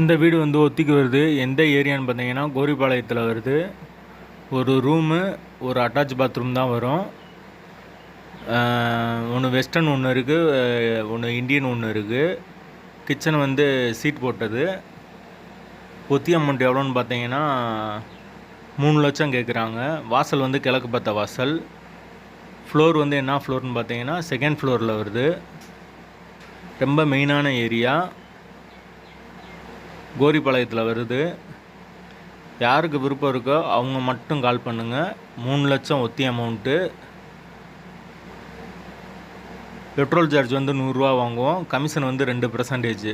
இந்த வீடு வந்து ஒத்திக்கு வருது. எந்த ஏரியான்னு பார்த்தீங்கன்னா கோரிபாளையத்தில் வருது. ஒரு ரூமு ஒரு அட்டாச் பாத்ரூம் தான் வரும். ஒன்று வெஸ்டர்ன் ஒன்று இருக்குது ஒன்று இந்தியன் ஒன்று இருக்குது கிச்சன் வந்து சீட் போட்டது. ஒத்தி அமௌண்ட் எவ்வளோன்னு பார்த்தீங்கன்னா மூணு லட்சம் கேட்குறாங்க வாசல் வந்து கிழக்கு பார்த்த வாசல். ஃப்ளோர் வந்து என்ன ஃப்ளோர்னு பார்த்தீங்கன்னா செகண்ட் ஃப்ளோரில் வருது. ரொம்ப மெயினான ஏரியா கோரிப்பாளையத்தில் வருது. யாருக்கு விருப்பம் இருக்கோ அவங்க மட்டும் கால் பண்ணுங்கள் மூணு லட்சம் ஒத்தி அமௌண்ட்டு பெட்ரோல் சார்ஜ் வந்து நூறுரூவா வாங்குவோம். கமிஷன் வந்து ரெண்டு பர்சன்டேஜ்